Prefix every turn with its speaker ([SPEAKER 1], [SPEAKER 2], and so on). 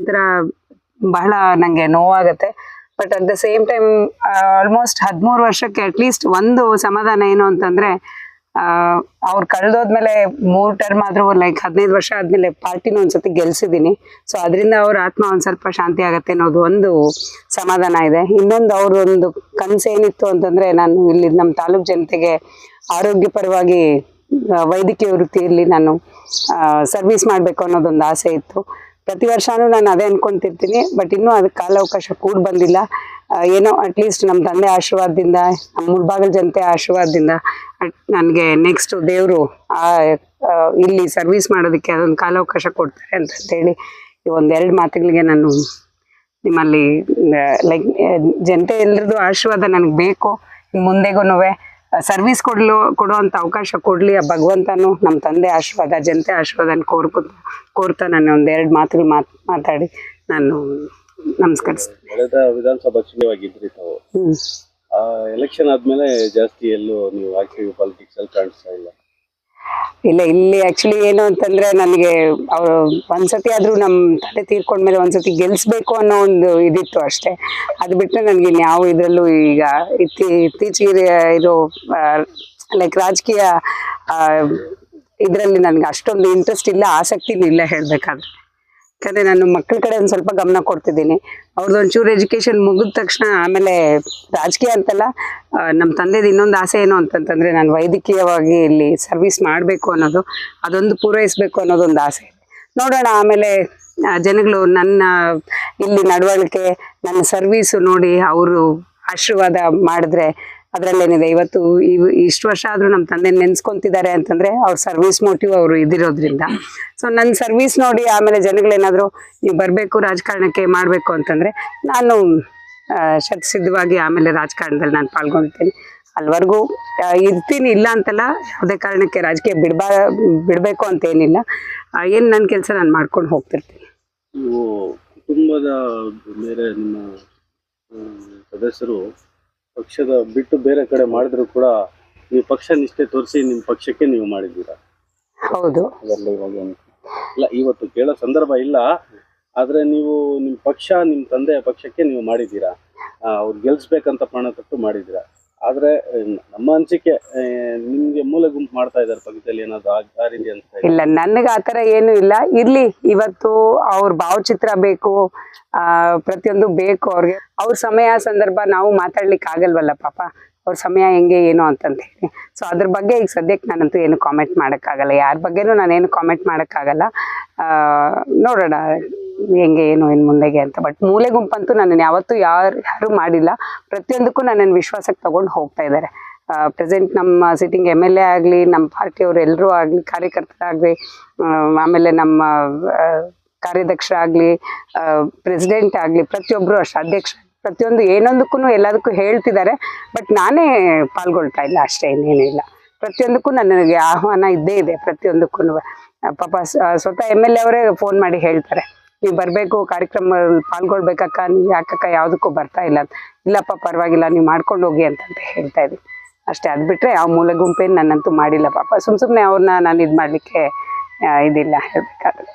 [SPEAKER 1] ಒಂಥರ ಬಹಳ ನಂಗೆ ನೋವಾಗತ್ತೆ. But at the same time almost ಹದಿಮೂರು ವರ್ಷಕ್ಕೆ ಅಟ್ಲೀಸ್ಟ್ ಒಂದು ಸಮಾಧಾನ ಏನು ಅಂತಂದ್ರೆ ಅವ್ರು ಕಳೆದೋದ್ಮೇಲೆ ಮೂರು ಟರ್ಮ್ ಆದ್ರೂ ಲೈಕ್ ಹದಿನೈದು ವರ್ಷ ಆದ್ಮೇಲೆ ಪಾರ್ಟಿನ ಒಂದ್ಸತಿ ಗೆಲ್ಸಿದ್ದೀನಿ ಸೊ ಅದರಿಂದ ಅವ್ರ ಆತ್ಮ ಒಂದ್ ಸ್ವಲ್ಪ ಶಾಂತಿ ಆಗತ್ತೆ ಅನ್ನೋದು ಒಂದು ಸಮಾಧಾನ ಇದೆ. ಇನ್ನೊಂದು ಅವ್ರ ಒಂದು ಕನಸು ಏನಿತ್ತು ಅಂತಂದ್ರೆ ನಾನು ಇಲ್ಲಿ ನಮ್ಮ ತಾಲೂಕ್ ಜನತೆಗೆ ಆರೋಗ್ಯ ಪರವಾಗಿ ವೈದ್ಯಕೀಯ ವೃತ್ತಿಯಲ್ಲಿ ನಾನು ಸರ್ವಿಸ್ ಮಾಡಬೇಕು ಅನ್ನೋದೊಂದು ಆಸೆ ಇತ್ತು. ಪ್ರತಿ ವರ್ಷನೂ ನಾನು ಅದೇ ಅನ್ಕೊಂತಿರ್ತೀನಿ ಬಟ್ ಇನ್ನೂ ಅದಕ್ಕೆ ಕಾಲಾವಕಾಶ ಕೂಡ ಬಂದಿಲ್ಲ. ಏನೋ ಅಟ್ಲೀಸ್ಟ್ ನಮ್ಮ ತಂದೆ ಆಶೀರ್ವಾದದಿಂದ ನಮ್ಮ ಮುಳ್ಬಾಗಲ್ ಜನತೆ ಆಶೀರ್ವಾದದಿಂದ ನನಗೆ ನೆಕ್ಸ್ಟ್ ದೇವರು ಇಲ್ಲಿ ಸರ್ವಿಸ್ ಮಾಡೋದಕ್ಕೆ ಅದೊಂದು ಕಾಲಾವಕಾಶ ಕೊಡ್ತಾರೆ ಅಂತ ಹೇಳಿ ಈ ಒಂದೆರಡು ಮಾತುಗಳಿಗೆ ನಾನು ನಿಮ್ಮಲ್ಲಿ ಲೈಕ್ ಜನತೆ ಎಲ್ಲರದು ಆಶೀರ್ವಾದ ನನಗೆ ಬೇಕು. ಮುಂದೆಗೂ ಸರ್ವಿಸ್ ಕೊಡ್ಲು ಕೊಡುವಂಥ ಅವಕಾಶ ಕೊಡಲಿ ಆ ಭಗವಂತನು ನಮ್ಮ ತಂದೆ ಆಶೀರ್ವಾದ, ಜನತೆ ಆಶೀರ್ವಾದನ ಕೋರ್ಕೊ ಕೋರ್ತಾ ನಾನು ಒಂದೆರಡು ಮಾತುಗಳು ಮಾತ್, ಮಾತಾಡಿ ನಾನು ನಮಸ್ಕರಿಸ್ತೀನಿ.
[SPEAKER 2] ಕಳೆದ ವಿಧಾನಸಭಾ ಚುನಾವಣೆಯಾಗಿದ್ರಿ ತಾವು. ಆ ಎಲೆಕ್ಷನ್ ಆದ್ಮೇಲೆ ಜಾಸ್ತಿ ಎಲ್ಲೂ ನೀವು ಆಕ್ಟಿವ್ ಪಾಲಿಟಿಕ್ಸ್ ಅಲ್ಲಿ ಕಾಣಿಸ್ತಾ ಇಲ್ಲ.
[SPEAKER 1] ಇಲ್ಲ ಇಲ್ಲಿ ಆಕ್ಚುಲಿ ಏನು ಅಂತಂದ್ರೆ ನನಗೆ ಅವರು ಒಂದ್ಸತಿ ಆದ್ರೂ ನಮ್ಮ ತೀರ್ಕೊಂಡ ಮೇಲೆ ಒಂದ್ಸತಿ ಗೆಲ್ಸ್ಬೇಕು ಅನ್ನೋ ಒಂದು ಇದಿತ್ತು ಅಷ್ಟೇ. ಅದು ಬಿಟ್ಟರೆ ನನಗೆ ಇನ್ಯಾವ ಇದರಲ್ಲೂ ಈಗ ಇತ್ತಿ ಇತ್ತೀಚೆಗೆ ಇರೋ ಲೈಕ್ ರಾಜಕೀಯ ಇದರಲ್ಲಿ ನನಗೆ ಅಷ್ಟೊಂದು ಇಂಟ್ರೆಸ್ಟ್ ಇಲ್ಲ ಆಸಕ್ತಿನೂ ಇಲ್ಲ ಹೇಳಬೇಕಾದ್ರೆ. ಯಾಕಂದರೆ ನಾನು ಮಕ್ಕಳ ಕಡೆ ಒಂದು ಸ್ವಲ್ಪ ಗಮನ ಕೊಡ್ತಿದ್ದೀನಿ. ಅವ್ರದ್ದು ಒಂಚೂರು ಎಜುಕೇಷನ್ ಮುಗಿದ ತಕ್ಷಣ ಆಮೇಲೆ ರಾಜಕೀಯ ಅಂತಲ್ಲ ನಮ್ಮ ತಂದೆದು ಇನ್ನೊಂದು ಆಸೆ ಏನು ಅಂತಂತಂದರೆ ನಾನು ವೈದ್ಯಕೀಯವಾಗಿ ಇಲ್ಲಿ ಸರ್ವಿಸ್ ಮಾಡಬೇಕು ಅನ್ನೋದು, ಅದೊಂದು ಪೂರೈಸಬೇಕು ಅನ್ನೋದೊಂದು ಆಸೆ. ನೋಡೋಣ ಆಮೇಲೆ ಜನಗಳು ನನ್ನ ಇಲ್ಲಿ ನಡವಳಿಕೆ, ನನ್ನ ಸರ್ವೀಸು ನೋಡಿ ಅವರು ಆಶೀರ್ವಾದ ಮಾಡಿದ್ರೆ ಅದರಲ್ಲೇನಿದೆ ಇವತ್ತು ಇವ್ ಇಷ್ಟು ವರ್ಷ ಆದರೂ ನಮ್ಮ ತಂದೆ ನೆನ್ಸ್ಕೊಂತಿದ್ದಾರೆ ಅಂತಂದ್ರೆ ಅವ್ರ ಸರ್ವಿಸ್ ಮೋಟಿವ್ ಅವರು ಇದಿರೋದ್ರಿಂದ. ಸೊ ನನ್ನ ಸರ್ವಿಸ್ ನೋಡಿ ಆಮೇಲೆ ಜನಗಳೇನಾದರೂ ನೀವು ಬರಬೇಕು ರಾಜಕಾರಣಕ್ಕೆ ಮಾಡಬೇಕು ಅಂತಂದ್ರೆ ನಾನು ಶತಸಿದ್ಧವಾಗಿ ಆಮೇಲೆ ರಾಜಕಾರಣದಲ್ಲಿ ನಾನು ಪಾಲ್ಗೊಳ್ತೀನಿ ಅಲ್ಲಿವರೆಗೂ ಆ, ಇರ್ತೀನಿ ಇಲ್ಲ ಅಂತಲ್ಲ ಯಾವುದೇ ಕಾರಣಕ್ಕೆ ರಾಜಕೀಯ ಬಿಡ್ಬಾ ಬಿಡಬೇಕು ಅಂತ ಏನಿಲ್ಲ. ಏನು ನನ್ನ ಕೆಲಸ ನಾನು ಮಾಡ್ಕೊಂಡು ಹೋಗ್ತಿರ್ತೀನಿ.
[SPEAKER 2] ಕುಟುಂಬದ ಮೇಲೆ ನಿಮ್ಮ ಸದಸ್ಯರು ಪಕ್ಷದ ಬಿಟ್ಟು ಬೇರೆ ಕಡೆ ಮಾಡಿದ್ರು ಕೂಡ ನೀವು ಪಕ್ಷ ನಿಷ್ಠೆ ತೋರಿಸಿ ನಿಮ್ಮ ಪಕ್ಷಕ್ಕೆ ನೀವು ಮಾಡಿದ್ದೀರಾ?
[SPEAKER 1] ಹೌದು.
[SPEAKER 2] ಅದೆಲ್ಲ ಇವಾಗ ಏನು? ಇಲ್ಲ ಇವತ್ತು ಕೇಳೋ ಸಂದರ್ಭ ಇಲ್ಲ. ಆದ್ರೆ ನೀವು ನಿಮ್ಮ ಪಕ್ಷ ನಿಮ್ಮ ತಂದೆಯ ಪಕ್ಷಕ್ಕೆ ನೀವು ಮಾಡಿದ್ದೀರಾ? ಆ, ಅವ್ರು ಗೆಲ್ಸ್ಬೇಕಂತ ಪ್ರಾಣ ತೊಟ್ಟು ಮಾಡಿದ್ದೀರಾ? ಆದ್ರೆ, ನಮ್ಮ ಅನಿಸಿಕೆ ನಿಮ್ಗೆ ಮೂಲ ಗುಂಪು ಮಾಡ್ತಾ ಇದ್ದಾರೆ ಪಕ್ಕದಲ್ಲಿ ಏನಾದ್ರು ಆ- ಆ ರೀತಿ ಅಂತ
[SPEAKER 1] ಇಲ್ಲ, ನನಗೆ ಆತರ ಏನು ಇಲ್ಲ. ಇರ್ಲಿ, ಇವತ್ತು ಅವ್ರ ಭಾವಚಿತ್ರ ಬೇಕು, ಆ, ಪ್ರತಿಯೊಂದು ಬೇಕು ಅವ್ರಿಗೆ. ಅವ್ರ ಸಮಯ ಸಂದರ್ಭ ನಾವು ಮಾತಾಡ್ಲಿಕ್ಕೆ ಆಗಲ್ವಲ್ಲ ಪಾಪ. ಅವ್ರ ಸಮಯ ಹೆಂಗೆ, ಏನು ಅಂತಂತ ಹೇಳಿ. ಸೊ ಅದ್ರ ಬಗ್ಗೆ ಈಗ ಸದ್ಯಕ್ಕೆ ನಾನಂತೂ ಏನು ಕಾಮೆಂಟ್ ಮಾಡೋಕ್ಕಾಗಲ್ಲ. ಯಾರ ಬಗ್ಗೆನೂ ನಾನೇನು ಕಾಮೆಂಟ್ ಮಾಡೋಕ್ಕಾಗಲ್ಲ. ನೋಡೋಣ. ಹೆಂಗೆ ಏನು ಇನ್ನು ಮುಂದೆಗೆ ಅಂತ. ಬಟ್ ಮೂಲೆ ಗುಂಪಂತೂ ನನ್ನನ್ನು ಯಾವತ್ತೂ ಯಾರು, ಯಾರೂ ಮಾಡಿಲ್ಲ. ಪ್ರತಿಯೊಂದಕ್ಕೂ ನನ್ನನ್ನು ವಿಶ್ವಾಸಕ್ಕೆ ತಗೊಂಡು ಹೋಗ್ತಾ ಇದ್ದಾರೆ. ಪ್ರೆಸೆಂಟ್ ನಮ್ಮ ಸಿಟ್ಟಿಂಗ್ ಎಂ ಎಲ್ ಎ ಆಗಲಿ, ನಮ್ಮ ಪಾರ್ಟಿಯವರು ಎಲ್ಲರೂ ಆಗಲಿ, ಕಾರ್ಯಕರ್ತರಾಗಲಿ ಆಮೇಲೆ ನಮ್ಮ ಕಾರ್ಯಾಧ್ಯಕ್ಷ ಆಗಲಿ ಪ್ರೆಸಿಡೆಂಟ್ ಆಗಲಿ ಪ್ರತಿಯೊಬ್ಬರು ಅಷ್ಟು ಅಧ್ಯಕ್ಷ, ಪ್ರತಿಯೊಂದು ಏನೊಂದಕ್ಕೂ ಎಲ್ಲದಕ್ಕೂ ಹೇಳ್ತಿದ್ದಾರೆ. ಬಟ್ ನಾನೇ ಪಾಲ್ಗೊಳ್ತಾ ಇಲ್ಲ ಅಷ್ಟೇ ಇನ್ನೇನಿಲ್ಲ ಪ್ರತಿಯೊಂದಕ್ಕೂ ನನಗೆ ಆಹ್ವಾನ ಇದ್ದೇ ಇದೆ ಪ್ರತಿಯೊಂದಕ್ಕೂ ಪಾಪ ಸ್ವತಃ ಎಂ ಎಲ್ ಎ ಅವರೇ ಫೋನ್ ಮಾಡಿ ಹೇಳ್ತಾರೆ. ನೀವು ಬರಬೇಕು, ಕಾರ್ಯಕ್ರಮದಲ್ಲಿ ಪಾಲ್ಗೊಳ್ಬೇಕಕ್ಕ, ನೀವು ಯಾಕಕ್ಕ ಯಾವುದಕ್ಕೂ ಬರ್ತಾ ಇಲ್ಲ ಇಲ್ಲಪ್ಪ, ಪರವಾಗಿಲ್ಲ, ನೀವು ಮಾಡ್ಕೊಂಡು ಹೋಗಿ ಅಂತಂತ ಹೇಳ್ತಾ ಇದ್ವಿ ಅಷ್ಟೇ, ಅದು ಬಿಟ್ಟರೆ ಯಾವ ಮೂಲ ಗುಂಪೇನು ನನ್ನಂತೂ ಮಾಡಿಲ್ಲ ಪಾಪ. ಸುಮ್ಮ ಸುಮ್ಮನೆ ಅವ್ರನ್ನ ನಾನು ಇದು ಮಾಡಲಿಕ್ಕೆ ಇದಿಲ್ಲ ಹೇಳಬೇಕಾದ್ರೆ.